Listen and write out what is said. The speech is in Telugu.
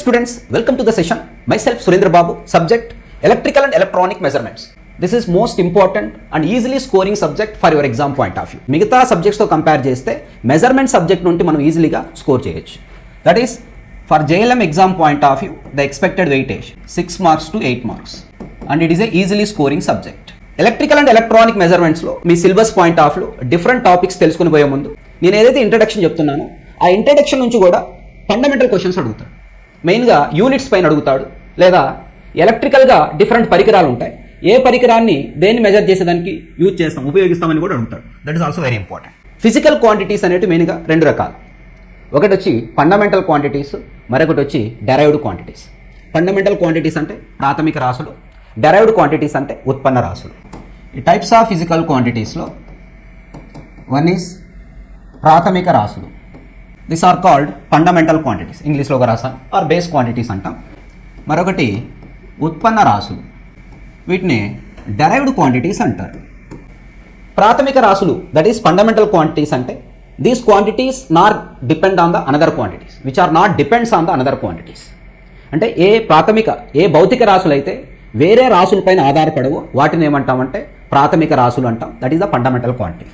Students welcome to the session myself Surendra Babu subject electrical and electronic measurements this is most important and easily scoring subject for your exam point of view మిగతా సబ్జెక్ట్స్తో కంపేర్ చేస్తే మెజర్మెంట్ సబ్జెక్ట్ నుండి మనం ఈజీలీగా స్కోర్ చేయొచ్చు. That is for JLM exam point of view the expected weightage six marks to eight marks and it is a easily scoring subject electrical and electronic మెజర్మెంట్స్లో me syllabus point of view different topics తెలుసుకుని పోయే ముందు నేను ఏదైతే ఇంట్రడక్షన్ చెప్తున్నానో ఆ ఇంట్రడక్షన్ నుంచి కూడా ఫండమెంటల్ క్వశ్చన్స్ అడుగుతాడు మెయిన్గా యూనిట్స్ పైన అడుగుతాడు. లేదా ఎలక్ట్రికల్గా డిఫరెంట్ పరికరాలు ఉంటాయి. ఏ పరికరాన్ని దేన్ని మెజర్ చేసేదానికి యూజ్ చేస్తాం ఉపయోగిస్తామని కూడా అడుగుతాడు. That is also very important physical quantities అనేవి మెయిన్గా రెండు రకాలు. ఒకటి వచ్చి ఫండమెంటల్ క్వాంటిటీస్ మరొకటి వచ్చి డెరైవ్డ్ క్వాంటిటీస్ ఫండమెంటల్ క్వాంటిటీస్ అంటే ప్రాథమిక రాసులు డెరైవ్డ్ క్వాంటిటీస్ అంటే ఉత్పన్న రాసులు ఈ టైప్స్ ఆఫ్ ఫిజికల్ క్వాంటిటీస్లో వన్ ఈస్ ప్రాథమిక రాసులు this are called fundamental quantities ఇంగ్లీష్లో ఒక రాసాం. ఆర్ బేస్ క్వాంటిటీస్ అంటాం. మరొకటి ఉత్పన్న రాసులు వీటిని డెరైవ్డ్ క్వాంటిటీస్ అంటారు. ప్రాథమిక రాసులు దట్ ఈస్ ఫండమెంటల్ క్వాంటిటీస్ అంటే these quantities nor depend on the another quantities which are not depends on the another quantities అంటే ఏ ప్రాథమిక ఏ భౌతిక రాసులు అయితే వేరే రాసులపైన ఆధారపడవో వాటిని ఏమంటామంటే ప్రాథమిక రాసులు అంటాం. That is the fundamental quantity